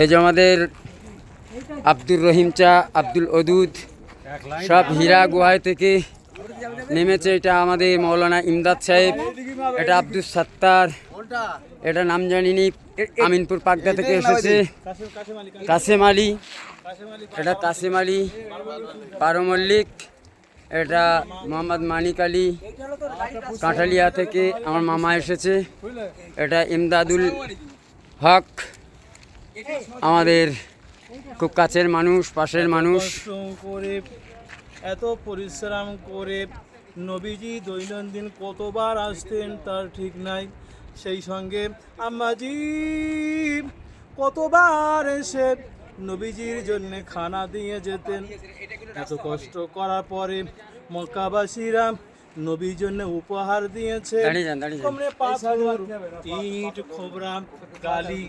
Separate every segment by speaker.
Speaker 1: এই যে আমাদের আব্দুর রহিম চা আব্দুল অদুদ সব হীরা গুহায় থেকে নেমেছে। এটা আমাদের মৌলানা ইমদাদ সাহেব এটা আব্দুল সাত্তার এটা নাম জানিনি আমিনপুর পাকদা থেকে এসেছে। কাসেম আলী এটা তাসিম আলী পারো মল্লিক এটা মোহাম্মদ মানিক আলী কাঁঠালিয়া থেকে আমার মামা এসেছে। এটা ইমদাদুল হক আমাদের খুব কাছের মানুষ পাশের মানুষ।
Speaker 2: করে এত পরিশ্রম করে নবীজি দৈনন্দিন কতবার আসতেন তার ঠিক নাই। সেই সঙ্গে আম্মাজি কতবার এসে নবীজির জন্য খানা দিয়ে যেতেন। এত কষ্ট করার পরে মক্কাবাসীরা নবীর জন্য উপহার দিয়েছে। কমরে পাথর ইট খোবরা কালি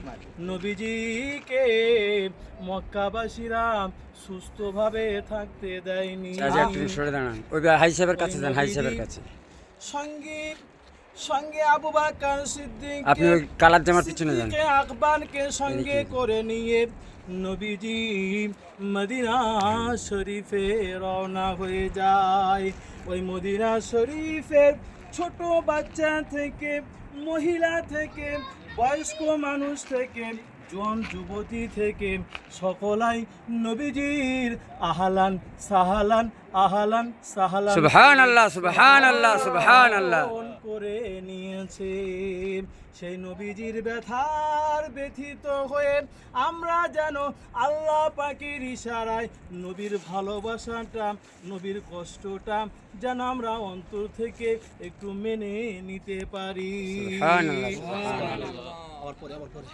Speaker 2: নবীজিকে মক্কাবাসীরা সুস্থভাবে থাকতে দেয়নি।
Speaker 1: হাই সাহেবের কাছে যান হাই সাহেবের কাছে।
Speaker 2: সঙ্গে সঙ্গে আবু বাকার সিদ্দিক
Speaker 1: আপনি কালার জামার পিছনে যান।
Speaker 2: আকবরকে সঙ্গে করে নিয়ে নবীজি মদিনা শরীফে রওনা হয়ে যায়। ওই মদিনা শরীফের ছোট বাচ্চা থেকে মহিলা থেকে বয়স্ক মানুষ থেকে জোয়ান যুবতী থেকে সকলাই নবীজির আহালান সাহালান আহালান সাহালান।
Speaker 1: সুবহান আল্লাহ সুবহান
Speaker 2: করে নিয়েছে। সেই নবীজির ব্যথার ব্যথিত হয়ে আমরা যেন আল্লাহ পাকের ইশারায় নবীর ভালোবাসাটা নবীর কষ্টটা যেন আমরা অন্তর থেকে একটু মেনে নিতে পারি।
Speaker 1: সুবহানাল্লাহ, সুবহানাল্লাহ।
Speaker 2: আবার পরে আবার পরে